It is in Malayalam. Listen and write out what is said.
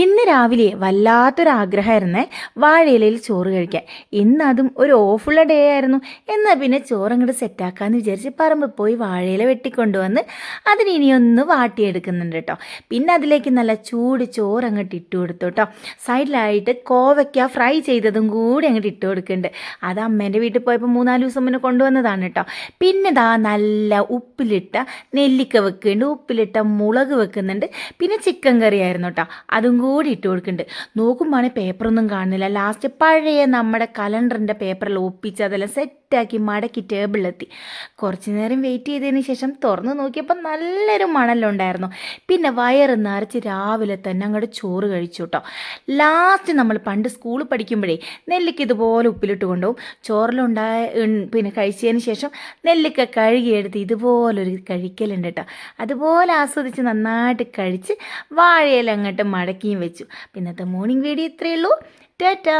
ഇന്ന് രാവിലെ വല്ലാത്തൊരാഗ്രഹമായിരുന്നേ വാഴയിലയിൽ ചോറ് കഴിക്കാൻ. ഇന്ന് അതും ഒരു ഓഫുള്ള ഡേ ആയിരുന്നു. എന്നാൽ പിന്നെ ചോറ് അങ്ങോട്ട് സെറ്റാക്കാമെന്ന് വിചാരിച്ച് പറമ്പ് പോയി വാഴയില വെട്ടിക്കൊണ്ടുവന്ന് അതിന് ഇനിയൊന്ന് വാട്ടിയെടുക്കുന്നുണ്ട് കേട്ടോ പിന്നെ അതിലേക്ക് നല്ല ചൂട് ചോറ് അങ്ങോട്ട് ഇട്ട് കൊടുത്തു കേട്ടോ സൈഡിലായിട്ട് കോവയ്ക്ക ഫ്രൈ ചെയ്തതും കൂടി അങ്ങോട്ട് ഇട്ട് കൊടുക്കുന്നുണ്ട്. അത് അമ്മേന്റെ വീട്ടിൽ പോയപ്പോൾ മൂന്നാൽ ദിവസം മുന്നേ കൊണ്ടുവന്നതാണ് കേട്ടോ പിന്നെ ദാ നല്ല ഉപ്പിലിട്ട നെല്ലിക്ക വെക്കുന്നുണ്ട്. ഉപ്പിലിട്ട മുളക് വെക്കുന്നുണ്ട്. പിന്നെ ചിക്കൻ കറി ആയിരുന്നു കേട്ടോ അതും കൂടി ഇട്ട് കൊടുക്കുന്നുണ്ട് നോക്കുമ്പോഴാണ് പേപ്പറൊന്നും കാണുന്നില്ല. ലാസ്റ്റ് പഴയ നമ്മുടെ കലണ്ടറിന്റെ പേപ്പറിൽ ഒപ്പിച്ച് അതെല്ലാം സെറ്റാക്കി മടക്കി ടേബിളിലെത്തി. കുറച്ച് നേരം വെയിറ്റ് ചെയ്തതിന് ശേഷം തുറന്ന് നോക്കിയപ്പോൾ നല്ലൊരു മണലുണ്ടായിരുന്നു പിന്നെ വയറ് നിറച്ച് രാവിലെ തന്നെ അങ്ങോട്ട് ചോറ് കഴിച്ചു കേട്ടോ ലാസ്റ്റ് നമ്മൾ പണ്ട് സ്കൂളിൽ പഠിക്കുമ്പോഴേ നെല്ലിക്ക് ഇതുപോലെ ഉപ്പിലിട്ട് കൊണ്ടുപോകും ചോറിലുണ്ടായ പിന്നെ കഴിച്ചതിന് ശേഷം നെല്ലിക്ക കഴുകിയെടുത്ത് ഇതുപോലൊരു കഴിക്കലുണ്ട് കേട്ടോ അതുപോലെ ആസ്വദിച്ച് നന്നായിട്ട് കഴിച്ച് വാഴയില അങ്ങോട്ട് മടക്കിയും വെച്ചു. പിന്നത്തെ മോർണിംഗ് വീഡിയോ ഇത്രയേ ഉള്ളൂ. ടാറ്റാ!